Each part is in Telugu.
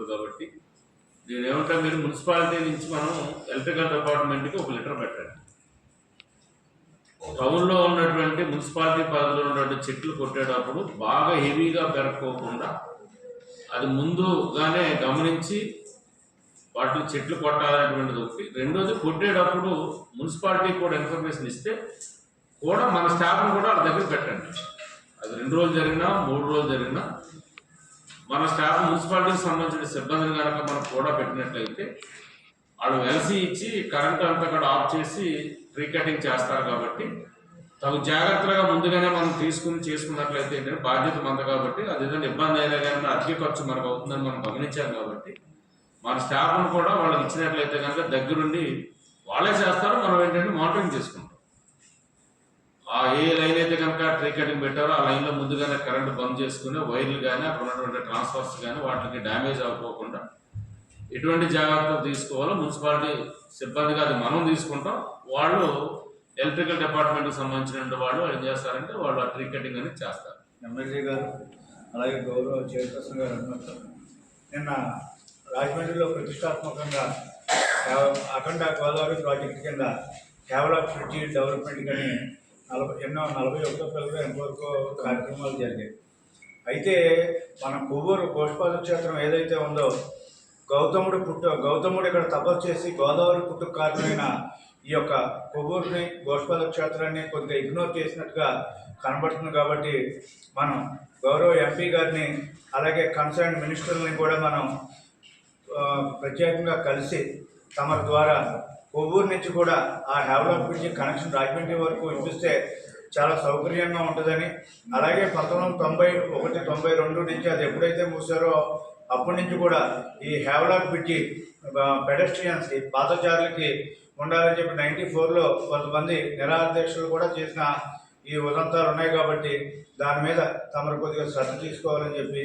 ఉంటుంది కాబట్టి దీని ఏమంటా మీరు మున్సిపాలిటీ నుంచి మనం ఎలక్ట్రికల్ డిపార్ట్మెంట్కి ఒక లెటర్ పెట్టండి. టౌన్లో ఉన్నటువంటి మున్సిపాలిటీ పరిధిలో ఉన్నటువంటి చెట్లు కొట్టేటప్పుడు బాగా హెవీగా పెరక్కోకుండా అది ముందుగానే గమనించి వాటిని చెట్లు కొట్టాలనేటువంటిది ఒకటి. రెండోది కొట్టేటప్పుడు మున్సిపాలిటీ కూడా ఇన్ఫర్మేషన్ ఇస్తే కూడా మన స్టాఫ్ని కూడా వాళ్ళ దగ్గర పెట్టండి. అది రెండు రోజులు జరిగినా మూడు రోజులు జరిగినా మన స్టాఫ్ మున్సిపాలిటీకి సంబంధించిన సిబ్బందిని కనుక మనం కూడా పెట్టినట్లయితే వాళ్ళు ఎల్సీ ఇచ్చి కరెంట్ అంతా కూడా ఆఫ్ చేసి ట్రీ కటింగ్ చేస్తారు కాబట్టి తగు జాగ్రత్తగా ముందుగానే మనం తీసుకుని చేసుకున్నట్లయితే ఏంటంటే బాధ్యత మంద కాబట్టి అది ఏదైనా ఇబ్బంది అయినా కానీ అధిక ఖర్చు మనకు అవుతుందని మనం గమనించాం కాబట్టి మన స్టాఫ్ను కూడా వాళ్ళకి ఇచ్చినట్లయితే కనుక దగ్గరుండి వాళ్ళే చేస్తారు మనం ఏంటంటే మానిటరింగ్ చేసుకుంటాం. ఆ ఏ లైన్ అయితే కనుక ట్రీ కటింగ్ పెట్టారో ఆ లైన్లో ముందుగానే కరెంట్ బంద్ చేసుకుని వైర్లు కానీ అక్కడ ఉన్నటువంటి ట్రాన్స్ఫర్స్ కానీ వాటికి డ్యామేజ్ అవ్వకుండా ఎటువంటి జాగ్రత్తలు తీసుకోవాలో మున్సిపాలిటీ సిబ్బందిగా అది మనం తీసుకుంటాం. వాళ్ళు ఎలక్ట్రికల్ డిపార్ట్మెంట్కి సంబంధించిన వాళ్ళు ఏం చేస్తారంటే వాళ్ళు ఆ ట్రీ కటింగ్ అనేది చేస్తారు. ఎమ్మెల్యే గారు అలాగే గౌరవ చైర్పర్సన్ గారు అన్నట్టు నిన్న రాజమండ్రిలో ప్రతిష్టాత్మకంగా అఖండ గోదావరి ప్రాజెక్టు కింద కేవలం బ్రిడ్జి డెవలప్మెంట్ కానీ నలభై ఎన్నో నలభై ఒకటో పిల్లలు ఎంతవరకు కార్యక్రమాలు జరిగాయి. అయితే మన కొవ్వూరు గోష్పాద క్షేత్రం ఏదైతే ఉందో గౌతముడు పుట్టు గౌతముడు ఇక్కడ తపస్సు చేసి గోదావరి పుట్టుకు కారణమైన ఈ యొక్క కొవ్వూరుని గోష్పాద క్షేత్రాన్ని కొద్దిగా ఇగ్నోర్ చేసినట్టుగా కనబడుతుంది కాబట్టి మనం గౌరవ ఎంపీ గారిని అలాగే కన్సర్న్ మినిస్టర్ని కూడా మనం ప్రత్యేకంగా కలిసి తమ ద్వారా కొవ్వూరు నుంచి కూడా ఆ డెవలప్ నుంచి కనెక్షన్ రాజమండ్రి వరకు ఇప్పిస్తే చాలా సౌకర్యంగా ఉంటుందని. అలాగే పంతొమ్మిది వందల తొంభై ఒకటి తొంభై రెండు నుంచి అది ఎప్పుడైతే మూసారో అప్పటి నుంచి కూడా ఈ హ్యావ్లాక్ బ్రిడ్జి ఈ పాదచారులకి ఉండాలని చెప్పి నైంటీ ఫోర్లో కొంతమంది నిరాధ్యక్షులు కూడా చేసిన ఈ ఉదంతాలు ఉన్నాయి కాబట్టి దాని మీద తమరు కొద్దిగా శ్రద్ధ తీసుకోవాలని చెప్పి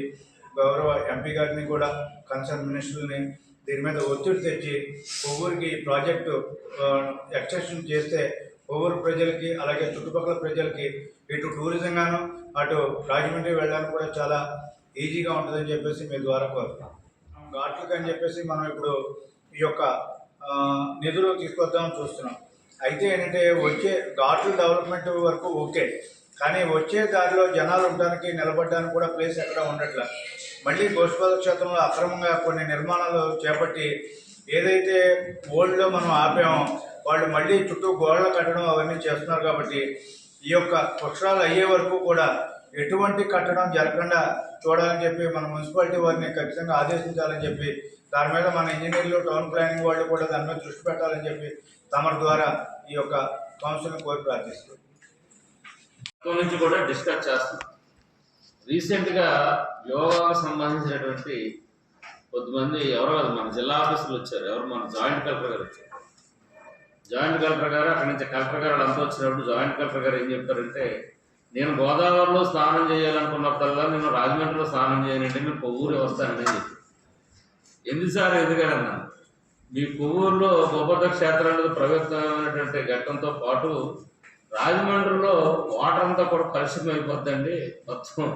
గౌరవ ఎంపీ గారిని కూడా కన్సర్న్ మినిస్టర్ని దీని మీద ఒత్తిడి తెచ్చి కొవ్వూరికి ఈ ప్రాజెక్టు ఎక్స్టెన్షన్ చేస్తే ఒవ్వూరు ప్రజలకి అలాగే చుట్టుపక్కల ప్రజలకి ఇటు టూరిజం గాను అటు రాజమండ్రి వెళ్ళడానికి కూడా చాలా ఈజీగా ఉంటుందని చెప్పేసి మీ ద్వారా కోరుతాం ఘాట్లకు అని చెప్పేసి మనం ఇప్పుడు ఈ యొక్క నిధులు తీసుకొద్దామని చూస్తున్నాం. అయితే ఏంటంటే వచ్చే ఘాట్ల డెవలప్మెంట్ వరకు ఓకే కానీ వచ్చే దారిలో జనాలు ఉండడానికి నిలబడడానికి కూడా ప్లేస్ ఎక్కడ ఉండట్లేదు మళ్ళీ గోష్పాద క్షేత్రంలో అక్రమంగా కొన్ని నిర్మాణాలు చేపట్టి ఏదైతే ఓల్డ్లో మనం ఆపామో వాళ్ళు మళ్ళీ చుట్టూ గోడలు కట్టడం అవన్నీ చేస్తున్నారు కాబట్టి ఈ యొక్క పుష్కరాలు అయ్యే వరకు కూడా ఎటువంటి కట్టడం జరగకుండా చూడాలని చెప్పి మన మున్సిపాలిటీ వారిని ఖచ్చితంగా ఆదేశించాలని చెప్పి దాని మీద మన ఇంజనీర్లు టౌన్ ప్లానింగ్ వాళ్ళు కూడా దాని మీద దృష్టి పెట్టాలని చెప్పి తమ ద్వారా ఈ యొక్క కౌన్సిల్ని కోరి ప్రార్థిస్తున్నాం. నుంచి కూడా డిస్కస్ చేస్తున్నాం. రీసెంట్గా యోగాకు సంబంధించినటువంటి కొద్దిమంది ఎవరో కాదు మన జిల్లా ఆఫీసులు వచ్చారు. ఎవరు? మన జాయింట్ కలెక్టర్ గారు వచ్చారు. జాయింట్ కలెక్టర్ గారు అక్కడి నుంచి కలెక్టర్ గారు అంతా వచ్చినప్పుడు జాయింట్ కలెక్టర్ గారు ఏం చెప్తారంటే నేను గోదావరిలో స్నానం చేయాలనుకున్నప్పుడల్లా నేను రాజమండ్రిలో స్నానం చేయనంటే నేను కొవ్వూరు వస్తానని చెప్పి ఎందుకు సార్? ఎందుకన్నా మీ కొవ్వూరులో గోపద క్షేత్రం ప్రవేశమైనటువంటి ఘట్టంతో పాటు రాజమండ్రిలో వాటర్ అంతా కూడా కలుషితం అయిపోద్దండి. మొత్తం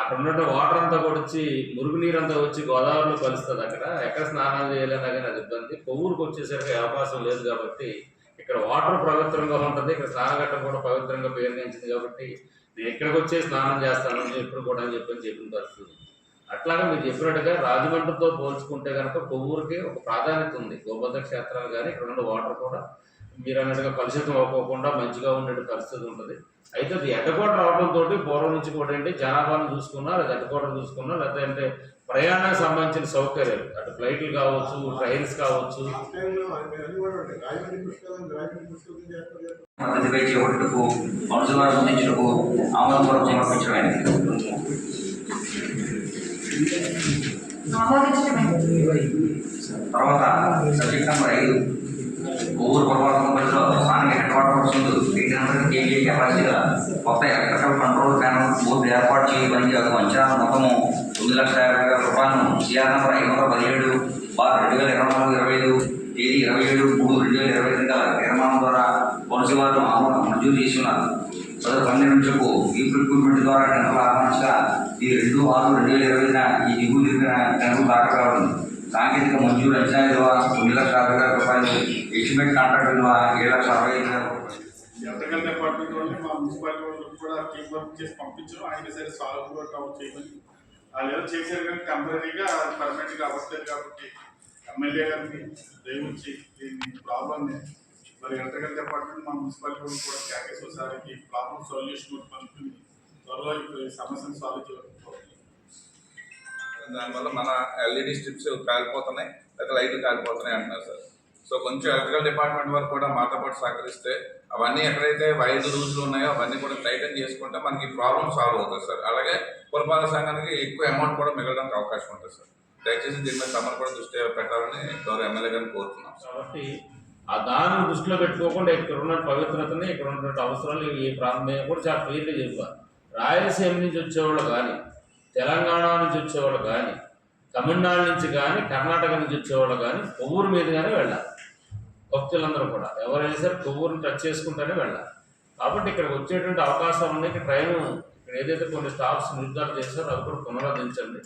అక్కడ ఉన్నట్టు వాటర్ అంతా కూడా వచ్చి మురుగునీరు అంతా వచ్చి గోదావరిలో కలుస్తుంది అక్కడ. ఎక్కడ స్నానాలు చేయాలన్నా కానీ అది ఇబ్బంది. కొవ్వూరుకు వచ్చేసరికి అవకాశం లేదు కాబట్టి ఇక్కడ వాటర్ పవిత్రంగా ఉంటుంది. ఇక్కడ స్నానఘట్టం కూడా పవిత్రంగా పేరుగాంచింది కాబట్టి నేను ఇక్కడికి వచ్చే స్నానం చేస్తాను ఎప్పుడు కూడా అని చెప్పని చెప్పిన పరిస్థితి అట్లాగే మీరు చెప్పినట్టుగా రాజమండ్రితో పోల్చుకుంటే కనుక కొవ్వూరుకి ఒక ప్రాధాన్యత ఉంది. గోబద్ద క్షేత్రాలు కానీ ఇక్కడ ఉన్న వాటర్ కూడా మీరు అన్నట్టుగా కలుషితం అవ్వకుండా మంచిగా ఉండే పరిస్థితి ఉంటుంది. అయితే అది ఎడ్డకోట రావడంతో పూర్వం నుంచి కూడా ఏంటి జనాభాను చూసుకున్నా లేదా ఎడ్డకోటను చూసుకున్నా లేదా అంటే ప్రయాణానికి సంబంధించిన సౌకర్యాలు అటు ఫ్లైట్లు కావచ్చు ట్రైన్స్ కావచ్చు. తర్వాత సబ్జెక్ట్ నెంబర్ ఐదు. ఊరు పురపాలక పరిధిలో స్థానిక హెడ్ క్వార్టర్ వస్తుంది ఎయిట్ హండ్రెడ్ కెపాసిటీగా కొత్త ఎలక్ట్రికల్ కంట్రోల్ ప్యానల్ బోర్డు ఏర్పాటు చేయడానికి ఒక అంచనా మొత్తము తొమ్మిది లక్షల యాభై వేల రూపాయలను సిఆర్ నెంబర్ ఐదు వందల పదిహేడు బార్ రెండు వేల ఇరవై నాలుగు ఇరవై ఐదు తేదీ ఇరవై ఏడు మూడు రెండు వేల ఇరవై రెండు గల తీర్మానం ద్వారా కౌన్సిల్ వారు ఆమోదం మంజూరు చేసి ఉన్నారు పదవి పన్నెండు ఈ రిక్రూట్మెంట్ ద్వారా టెండర్లు ఆహ్వానించగా ఈ రెండు ఆరు రెండు వేల ఇరవైన ఈ దిగువ జరిగిన టెండర్లు దాఖలు కావడం సాంకేతిక మంజూరు అంచనా విలువ తొమ్మిది లక్షల అరవై వేల రూపాయలు ఎస్టిమేట్ కాంట్రాక్ట్ విలువ ఏడు లక్షల అరవై ఐదు వేల రూపాయలు. ఎలక్ట్రికల్ డిపార్ట్మెంట్ వాళ్ళు మా మున్సిపాలిటీ వాళ్ళకి కూడా టీం వర్క్ చేసి పంపించాం ఆయన సరే సాల్వ్ కూడా కవర్ చేయమని. వాళ్ళు ఏదో చేశారు కానీ టెంపరీగా పర్మనెంట్గా అవ్వట్లేదు కాబట్టి ఎమ్మెల్యే గారిని దయవుంచి దీన్ని ప్రాబ్లమ్ని మరి ఎలక్ట్రికల్ డిపార్ట్మెంట్ మా మున్సిపాలిటీ వాళ్ళు కూడా క్యాకేస్ ఒకసారికి ప్రాబ్లమ్ సొల్యూషన్ కనుక్కుని త్వరలో ఈ సమస్యను సాల్వ్ చేయాలి దానివల్ల మన ఎల్ఈడి స్ట్రిప్స్ కాలిపోతున్నాయి లేకపోతే లైట్లు కాలిపోతున్నాయి అంటున్నారు సార్. సో కొంచెం ఎలక్ట్రికల్ డిపార్ట్మెంట్ వరకు కూడా మాతో పాటు సహకరిస్తే అవన్నీ ఎక్కడైతే వైద్య రూల్స్లు ఉన్నాయో అవన్నీ కూడా టైటన్ చేసుకుంటే మనకి ప్రాబ్లమ్ సాల్వ్ అవుతుంది సార్. అలాగే పురపాలక సంఘానికి ఎక్కువ అమౌంట్ కూడా మిగలడానికి అవకాశం ఉంటుంది సార్. దయచేసి దీని మీద తమరు కూడా దృష్టి పెట్టాలని గౌరవ ఎమ్మెల్యే గారిని కోరుతున్నాం కాబట్టి ఆ దాన్ని దృష్టిలో పెట్టుకోకుండా ఇక్కడ ఉన్న పవిత్రతని ఇక్కడ ఉన్నటువంటి అవసరాలు ఈ ప్రాంతం కూడా చాలా క్లియర్గా చెప్పారు రాయలసీమ నుంచి వచ్చేవాళ్ళు కానీ తెలంగాణ నుంచి వచ్చేవాళ్ళు కానీ తమిళనాడు నుంచి కానీ కర్ణాటక నుంచి వచ్చేవాళ్ళు కానీ కొవ్వూరు మీద కానీ వెళ్ళాలి. భక్తులందరూ కూడా. ఎవరైనా సరే కొవ్వూరుని టచ్ చేసుకుంటూనే వెళ్ళాలి. కాబట్టి ఇక్కడికి వచ్చేటువంటి అవకాశాలు ఉన్నాయి ట్రైన్ ఇక్కడ ఏదైతే కొన్ని స్టాప్స్ నిర్ధారణ చేశారో అవి కూడా పునరుద్ధరించండి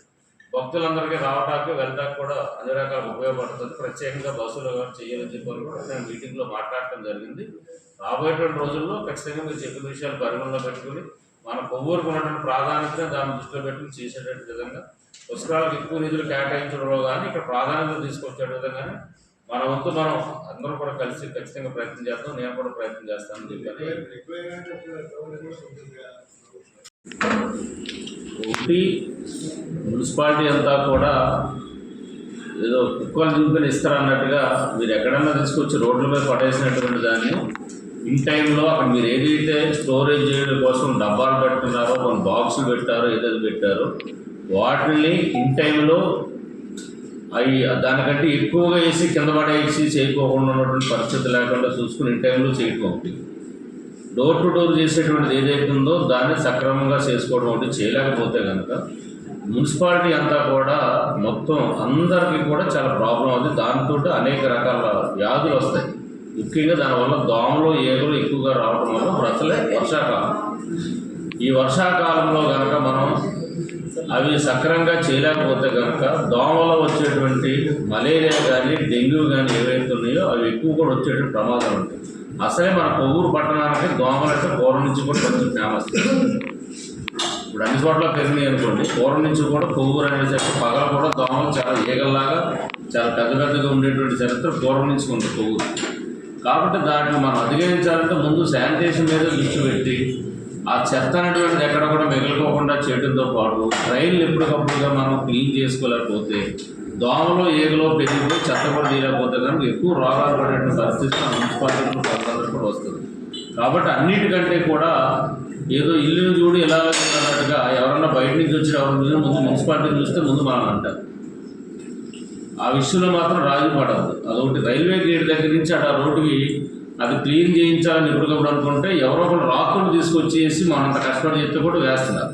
భక్తులందరికీ రావడానికి వెళ్ళడానికి కూడా అన్ని రకాల ఉపయోగపడుతుంది. ప్రత్యేకంగా బస్సులు చేయాలని చెప్పి కూడా నేను మీటింగ్లో మాట్లాడటం జరిగింది. రాబోయేటువంటి రోజుల్లో ఖచ్చితంగా మీరు చెప్పిన విషయాలు పరిగణలో పెట్టుకుని మన కొవ్వూరుకు ఉన్నటువంటి ప్రాధాన్యత దాన్ని దృష్టిలో పెట్టుకుని చేసేటట్టు విధంగా పుస్తకాలకు ఎక్కువ నిధులు కేటాయించడంలో కానీ ఇక్కడ ప్రాధాన్యత తీసుకొచ్చే విధంగానే మన వంతు మనం అందరూ కూడా కలిసి ఖచ్చితంగా ప్రయత్నం చేస్తాం నేను కూడా ప్రయత్నం చేస్తాను ఒకటి మున్సిపాలిటీ అంతా కూడా ఏదో కుక్కలు చూపుకొని ఇస్తారన్నట్టుగా మీరు ఎక్కడన్నా తీసుకొచ్చి రోడ్ల మీద పడేసినటువంటి దాన్ని ఇన్ టైంలో అక్కడ మీరు ఏదైతే స్టోరేజ్ చేయడం కోసం డబ్బాలు పెట్టున్నారో కొన్ని బాక్సులు పెట్టారో ఏదైతే పెట్టారో వాటిని ఇన్ టైంలో అవి దానికంటే ఎక్కువగా వేసి కింద పడేసి చేయకోకుండా ఉన్నటువంటి పరిస్థితి లేకుండా చూసుకుని ఇన్ టైంలో చేయటం ఒకటి డోర్ టు డోర్ చేసేటువంటిది ఏదైతే ఉందో దాన్ని సక్రమంగా చేసుకోవడం ఒకటి చేయలేకపోతే కనుక మున్సిపాలిటీ అంతా కూడా మొత్తం అందరికీ కూడా చాలా ప్రాబ్లం అవుతుంది దాంతో అనేక రకాల వ్యాధులు వస్తాయి. ముఖ్యంగా దానివల్ల దోమలు ఏగులు ఎక్కువగా రావడం వల్ల బ్రతలే వర్షాకాలం. ఈ వర్షాకాలంలో కనుక మనం అవి సక్రమంగా చేయలేకపోతే కనుక దోమల వచ్చేటువంటి మలేరియా కానీ డెంగ్యూ కానీ ఏవైతే ఉన్నాయో అవి ఎక్కువ కూడా వచ్చేటువంటి ప్రమాదం ఉంటుంది అసలే మన కొవ్వూరు పట్టణానికి దోమలు అంటే పూర్వం నుంచి కూడా కొంచెం ఫేమస్ ఇప్పుడు అన్ని చోట్ల పెరిగినాయి అనుకోండి పూర్వం నుంచి కూడా కొవ్వూరు అనేది చెప్పి పగల కూడా దోమలు చాలా ఈగల్లాగా చాలా పెద్ద పెద్దగా ఉండేటువంటి చరిత్ర పూర్వం నుంచి ఉంది కొవ్వూరు. కాబట్టి దాన్ని మనం అధిగమించాలంటే ముందు శానిటేషన్ మీద దృష్టి పెట్టి ఆ చెత్త అనేటువంటిది ఎక్కడ కూడా మిగలుకోకుండా చేయడంతో పాటు ట్రైన్లు ఎప్పటికప్పుడుగా మనం క్లీన్ చేసుకోలేకపోతే దోమలో ఏగలో పెరిగిపోయి చెత్త కూడా తీయలేకపోతే కనుక ఎక్కువ రోగాలు పడేటువంటి పరిస్థితి మన మున్సిపాలిటీలో కూడా వస్తుంది. కాబట్టి అన్నిటికంటే కూడా ఏదో ఇల్లుని చూడు ఎలా అన్నట్టుగా ఎవరన్నా బయట నుంచి వచ్చి ఎవరు ముందు మున్సిపాలిటీని చూస్తే ముందు మనం అంటారు ఆ విషయంలో మాత్రం రాజీ పడదు అదొకటి. రైల్వే గేట్ దగ్గర నుంచి అటు ఆ రోడ్డుకి అది క్లీన్ చేయించాలని ఎప్పటికప్పుడు అనుకుంటే ఎవరో ఒకరు రాకుండా తీసుకొచ్చేసి మనం అంత కష్టపడి చెప్తే కూడా వేస్తున్నారు.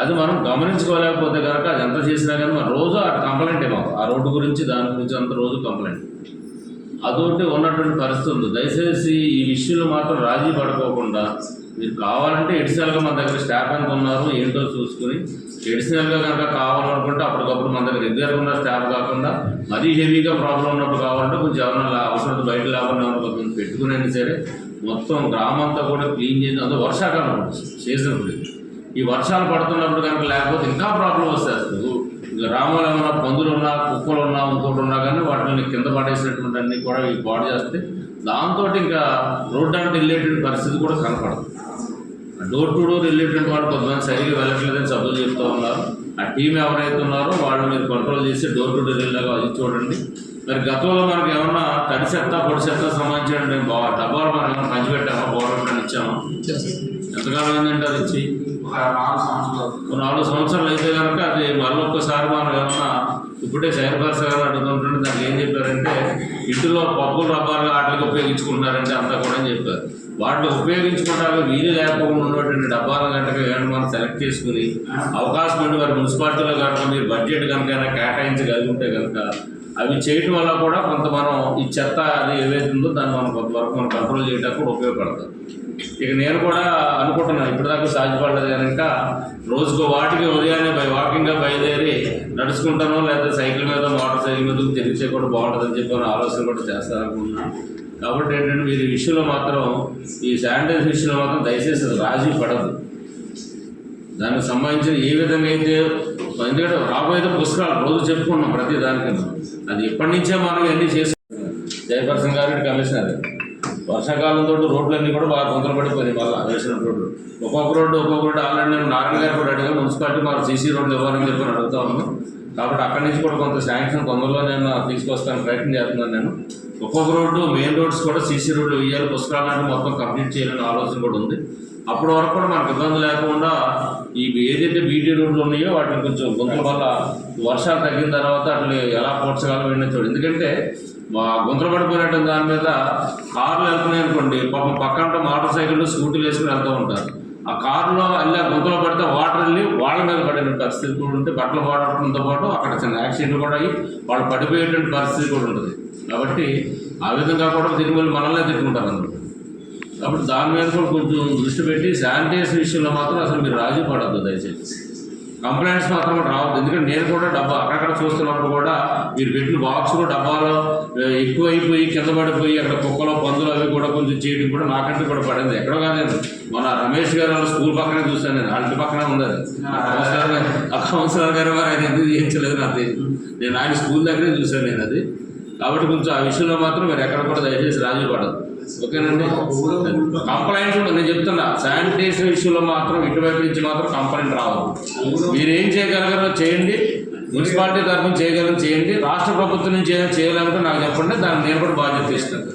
అది మనం గమనించుకోలేకపోతే కనుక అది ఎంత చేసినా కానీ మనం రోజు అటు కంప్లైంట్ మాకు ఆ రోడ్డు గురించి దాని గురించి అంత రోజు కంప్లైంట్. అదొకటి ఉన్నటువంటి పరిస్థితి ఉంది. దయచేసి ఈ విషయంలో మాత్రం రాజీ పడుకోకుండా మీరు కావాలంటే ఎడిషనల్గా మన దగ్గర స్టాఫ్ ఎంత ఉన్నారు ఏంటో చూసుకుని ఎడిషనల్గా కనుక కావాలనుకుంటే అప్పటికప్పుడు మన దగ్గర రెగ్యులర్గా ఉన్న స్టాఫ్ కాకుండా మరీ హెవీగా ప్రాబ్లం ఉన్నప్పుడు కావాలంటే కొంచెం ఎవరైనా అవసరం బయట లేకుండా కొంచెం పెట్టుకునేది సరే మొత్తం గ్రామం అంతా కూడా క్లీన్ చేసి అందులో వర్షాకాలం సీజన్ ఈ వర్షాలు పడుతున్నప్పుడు కనుక లేకపోతే ఇంకా ప్రాబ్లం వస్తుంది అసలు గ్రామంలో ఏమైనా పందులు ఉన్నా కుక్కలు ఉన్నా ఇంకోటి ఉన్నా కానీ వాటిని కింద పడేసినటువంటి అన్నీ కూడా ఈ పాడు చేస్తే దాంతో ఇంకా రోడ్డు అంటే వెళ్ళేటువంటి పరిస్థితి కూడా కనపడదు. డోర్ టు డోర్ వెళ్ళేటువంటి వాళ్ళు కొంతమంది సరిగ్గా వెళ్ళట్లేదని సభ్యులు చెప్తూ ఉన్నారు. ఆ టీం ఎవరైతే ఉన్నారో వాళ్ళు మీరు కంట్రోల్ చేసి డోర్ టు డోర్ వెళ్ళాక అది చూడండి. మరి గతంలో మనకి ఏమన్నా తడి చెత్త పొడి చెత్త సంబంధించిన బా- డబ్బాలు మనం ఏమైనా పంచిపెట్టామా? గవర్నమెంట్ ఇచ్చామా? ఎంతకాలం ఏంటంటే అది ఇచ్చి? ఒక నాలుగు సంవత్సరాలు అయితే కనుక అది మళ్ళీ ఒక్కసారి మనం ఏమన్నా ఇప్పుడే సైన్పర్స్ గారు అడుగుతుంటుంటే దానికి ఏం చెప్పారంటే ఇంటిలో పప్పులు రబ్బాలు వాటికి ఉపయోగించుకుంటారంటే అంతా కూడా అని చెప్పారు. వాటిని ఉపయోగించుకోవడానికి వీలు లేకపోకుండా ఉన్నటువంటి డబ్బాలు కనుక ఏమైనా మనం సెలెక్ట్ చేసుకుని అవకాశం ఉండి వారి మున్సిపాలిటీలో కనుక మీరు బడ్జెట్ కనుక కేటాయించగలిగితే ఉంటే కనుక అవి చేయటం వల్ల కూడా కొంత మనం ఈ చెత్త అది ఏదైతుందో దాన్ని మనం కొంతవరకు మనం కంట్రోల్ చేయడానికి కూడా ఉపయోగపడతాం ఇక నేను కూడా అనుకుంటున్నాను ఇప్పటిదాకా సాధ్యపడలేదు కానీ ఇంకా రోజుకు వాటికి ఉదయాన్నే బై వాకింగ్గా బయలుదేరి నడుచుకుంటానో లేదా సైకిల్ మీద మోటార్ సైకిల్ మీద తిరిగితే కూడా బాగుంటుందని చెప్పి ఆలోచన కూడా చేస్తారనుకుంటున్నాను. కాబట్టి ఏంటంటే వీరి విషయంలో మాత్రం ఈ శానిటైజ్ విషయంలో మాత్రం దయచేసి రాజీ పడదు. దానికి సంబంధించిన ఏ విధంగా అయితే ఎందుకంటే రాబోయే పుస్తకాలు రోజు చెప్పుకున్నాం ప్రతి దానికన్నా అది ఎప్పటి నుంచే మనం ఎన్ని చేస్తున్నాం జయపర్సన్ గారి కమిషనర్ వర్షాకాలంతో రోడ్లన్నీ కూడా బాగా తొందర పడిపోయినాయి మళ్ళీ వేసిన రోడ్లు. ఒక్కొక్క రోడ్డు ఒక్కొక్క రోడ్డు ఆల్రెడీ నేను నారాయణ గారు కూడా అడిగా మున్సిపాలిటీ మాకు సీసీ రోడ్లు ఇవ్వాలని చెప్పి అడుగుతా ఉన్నాం కాబట్టి అక్కడి నుంచి కూడా కొంత శాంక్షన్ తొందరలో నేను తీసుకొస్తాను ప్రయత్నం చేస్తున్నాను నేను. ఒక్కొక్క రోడ్డు మెయిన్ రోడ్స్ కూడా సీసీ రోడ్లు వేయాలి పుస్తకాలు మొత్తం కంప్లీట్ చేయాలని ఆలోచన కూడా ఉంది. అప్పటి వరకు కూడా మనకు ఇబ్బంది లేకుండా ఈ ఏదైతే బీటీ రోడ్లు ఉన్నాయో వాటిని కొంచెం గుంతల వల్ల వర్షాలు తగ్గిన తర్వాత అట్లా ఎలా పోడ్చగలం ఏంటో చూడు. ఎందుకంటే మా గుంతలు పడిపోయినట్టు దాని మీద కార్లు వెళ్తున్నాయి అనుకోండి పాపం పక్కన మోటార్ సైకిళ్ళు స్కూటీలు వేసుకుని వెళ్తూ ఉంటారు. ఆ కారులో అలా గుంతలో పడితే వాటర్ వెళ్ళి వాళ్ళ మీద పడిన పరిస్థితి కూడా ఉంటే బట్టలు పడటంతో పాటు అక్కడ చిన్న యాక్సిడెంట్ కూడా అయ్యి వాళ్ళు పడిపోయేటువంటి పరిస్థితి కూడా ఉంటుంది. కాబట్టి ఆ విధంగా కూడా తిరుమల మనల్నే తిట్టుకుంటారు అందరూ. కాబట్టి దాని మీద కూడా కొంచెం దృష్టి పెట్టి శానిటైజేషన్ విషయంలో మాత్రం అసలు మీరు రాజీ పడద్దు దయచేసి. కంప్లైంట్స్ మాత్రం రావద్దు. ఎందుకంటే నేను కూడా డబ్బా అక్కడక్కడ చూస్తున్నప్పుడు కూడా మీరు పెట్టిన బాక్స్లో డబ్బాలో ఎక్కువైపోయి కింద పడిపోయి అక్కడ కుక్కలో పందులు అవి కూడా కొంచెం చేయడం కూడా నాకంటే కూడా పడింది. ఎక్కడో కాదు నేను. మన రమేష్ గారు వాళ్ళ స్కూల్ పక్కనే చూశాను నేను. ఇంటి పక్కనే ఉన్నది ఆ కౌన్సిలర్ గారు- కౌన్సిలర్ గారు వారు ఆయన ఎందుకు చేయించలేదు నాకు నేను ఆయన స్కూల్ దగ్గరే చూశాను నేను అది. కాబట్టి కొంచెం ఆ విషయంలో మాత్రం మీరు ఎక్కడ కూడా దయచేసి రాజీ పడదు. ఓకేనండి? కంప్లైంట్స్ కూడా నేను చెప్తున్నా శానిటేషన్ విషయంలో మాత్రం ఇటువైపు నుంచి మాత్రం కంప్లైంట్ రావద్దు మీరు ఏం చేయగలగారో చేయండి. మున్సిపాలిటీ తరఫున చేయగలం చేయండి. రాష్ట్ర ప్రభుత్వం నుంచి ఏదైనా చేయాలంటే నాకు చెప్పండి దాన్ని నేను కూడా బాధ్యత తీసుకుంటాను